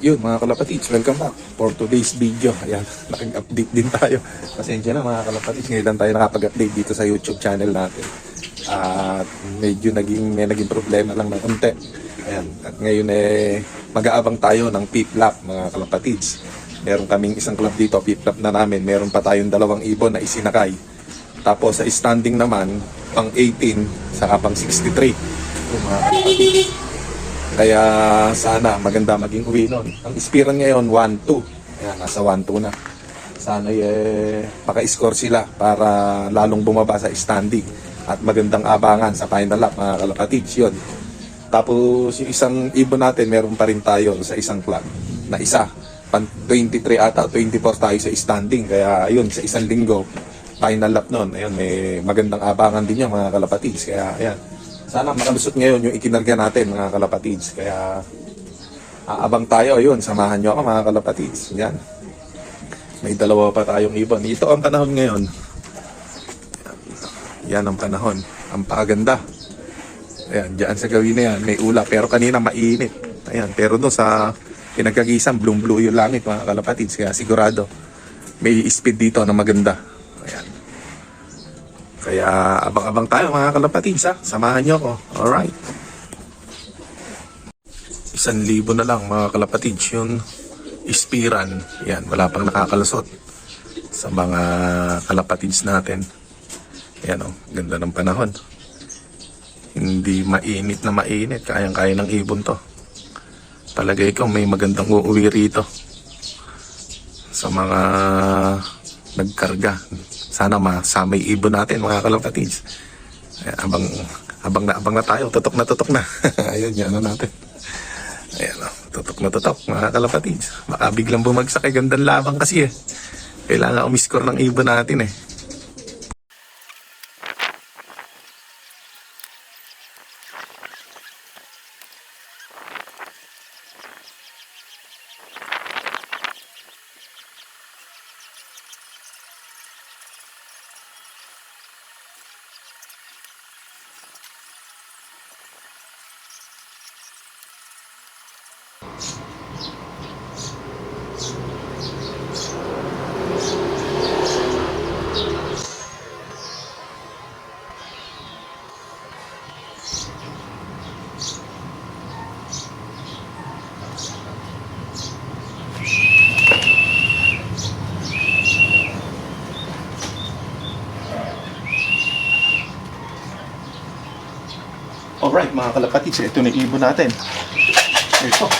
yun mga kalapatids, welcome back for today's video. Ayan, nag-update din tayo. Pasensya na mga kalapatids, ngayon lang tayo nakapag-update dito sa YouTube channel natin. At medyo naging, may naging problema lang ng konti. Ayan, at ngayon eh, mag-aabang tayo ng pip lap mga kalapatids. Meron kaming isang club dito, pip lap na namin. Meron pa tayong dalawang ibon na isinakay. Tapos sa standing naman, pang 18, saka pang 63. Yung mga kalapatids. Kaya sana maganda maging uwi nun. Ang ispiran ngayon, 1-2. Ayan, nasa 1-2 na. Sana eh, maka-score sila para lalong bumaba sa standing. At magandang abangan sa final lap, mga kalapatids. Yun. Tapos yung isang ibon natin, meron pa rin tayo sa isang club na isa. Pan 23 ata, 24 tayo sa standing. Kaya ayun, sa isang linggo, final lap nun. Ayun, may magandang abangan din yan, mga kalapatids. Kaya ayan, sana makalusot ngayon yung ikinarga natin mga kalapatids. Kaya aabang tayo. Ayun, samahan nyo ako mga kalapatids. Yan. May dalawa pa tayong ibon. Ito ang panahon ngayon. Yan ang panahon. Ang paganda. Ayan, dyan sa gawin na yan, may ulap. Pero kanina mainit. Ayan, pero doon sa pinagkagisan, blue-blue yung langit mga kalapatids. Kaya sigurado, may speed dito na maganda. Kaya abang-abang tayo mga kalapatids ha. Samahan nyo ako. Alright. Isang libo na lang mga kalapatids yung ispiran. Yan, wala pang nakakalusot sa mga kalapatids natin. Yan o, ganda ng panahon. Hindi mainit na mainit. Kayang-kaya ng ibon to. Palagay ko may magandang uuwi rito. Sa mga nagkarga. Sana masama yung ibon natin mga kalapatids. Abang, abang na abang na tayo. Tutok na tutok na. Ayun, yan na natin. Ayan o, tutok na tutok mga kalapatids. Baka biglang bumagsak ay gandang labang kasi eh. Kailangan umiscore ng ibon natin eh. Alright mga kalapatids, ito na ibon natin. Ito.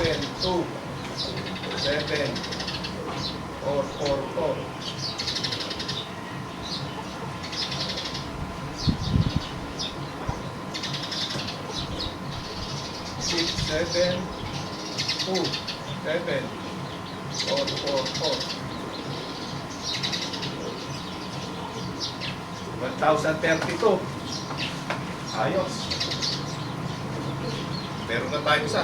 seven, two, seven, four, four, four. Six, seven, two, seven, four. One thousand thirty-two. Ayos. Meron na tayo isa.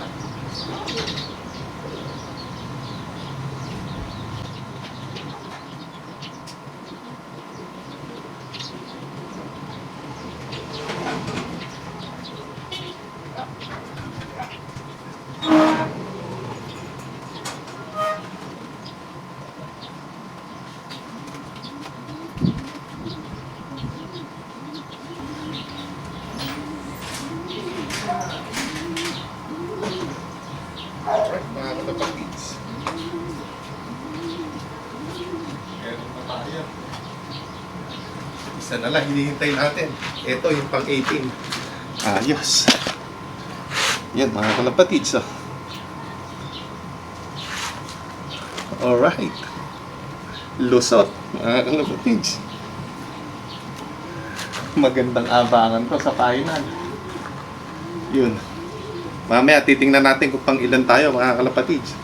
Isa na lang, hinihintay natin. Ito yung pang 18. Ayos. Yan, mga kalapatids. Oh. Alright. Lusot, mga kalapatids. Magandang abangan to sa final. Yun. Mamaya titingnan natin kung pang ilan tayo mga kalapatids.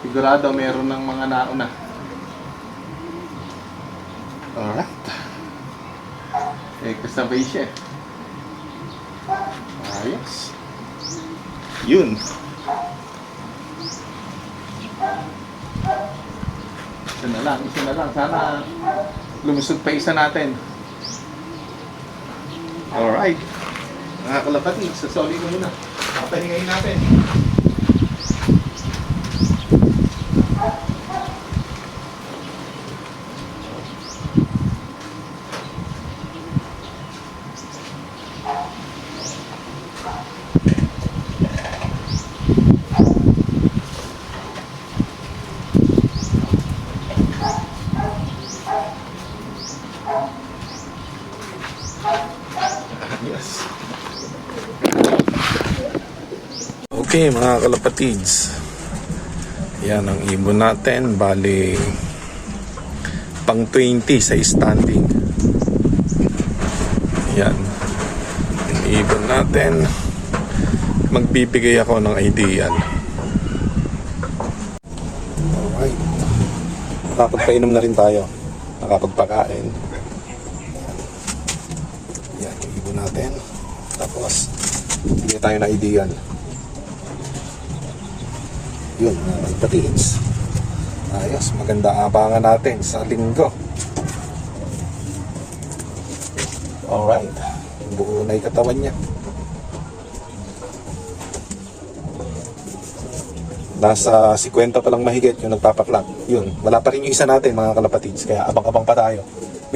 Sigurado meron ng mga nauna. Alright. Eh, kasabay siya. Ayos. Yun. Isa na lang, isa na lang. Sana lumusot pa isa natin. Alright. Mga kalapatid, sasoli ko muna. Papahingayin natin. Okay mga kalapatids. Yan ang ibon natin. Bali pang 20 sa standing. Yan. Yung ibon natin. Magbibigay ako ng ideal. Alright. Nakapagpainom na rin tayo. Nakapagpakain. Yan, yung ibon natin. Tapos, bigyan tayo ng ideal. Yun, mga kapatids. Ayos, maganda abangan natin sa linggo. Alright. Buo na katawan niya. Nasa 50 pa lang mahigit yung nagpapaklak. Yun, wala pa rin yung isa natin mga kalapatids. Kaya abang-abang pa tayo.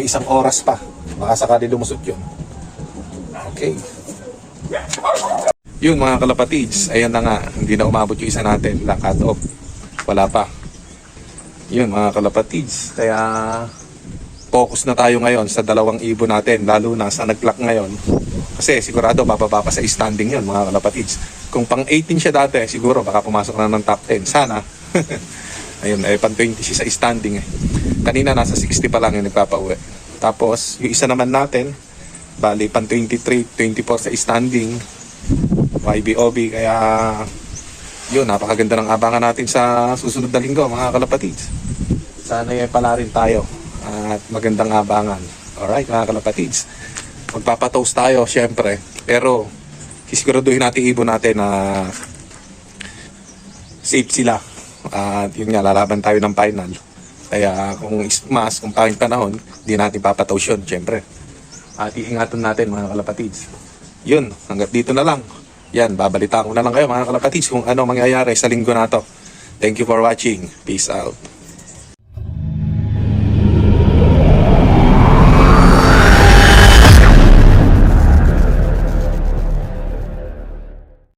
May isang oras pa. Baka sakali lumusot yun. Okay. Yun mga kalapatids, ayan na nga, hindi na umabot yung isa natin, na cut off. Wala pa. Yun mga kalapatids, kaya focus na tayo ngayon sa dalawang ibon natin, lalo na sa nag-clock ngayon. Kasi sigurado bababa pa sa standing yun mga kalapatids. Kung pang 18 siya dati, siguro baka pumasok na ng top 10. Sana. Ayun, eh, pang 20 siya sa standing eh. Kanina nasa 60 pa lang yung nagpapauwi. Tapos, yung isa naman natin, bali pang 23, 24 sa standing, YBOB, kaya yun, napakaganda ng abangan natin sa susunod na linggo, mga kalapatids. Sana ay pala rin tayo at magandang abangan. Alright, mga kalapatids. Magpapatoast tayo, syempre. Pero, sisiguraduhin natin ibon natin na safe sila. At yun nga, lalaban tayo ng final. Kaya kung mas, kung pangit panahon, hindi natin papatoast yun, syempre. At iingatan natin mga kalapatids. Yun, hanggat dito na lang. Yan, babalitaan ko na lang kayo mga kalapatids kung ano mangyayari sa linggo na to. Thank you for watching. Peace out.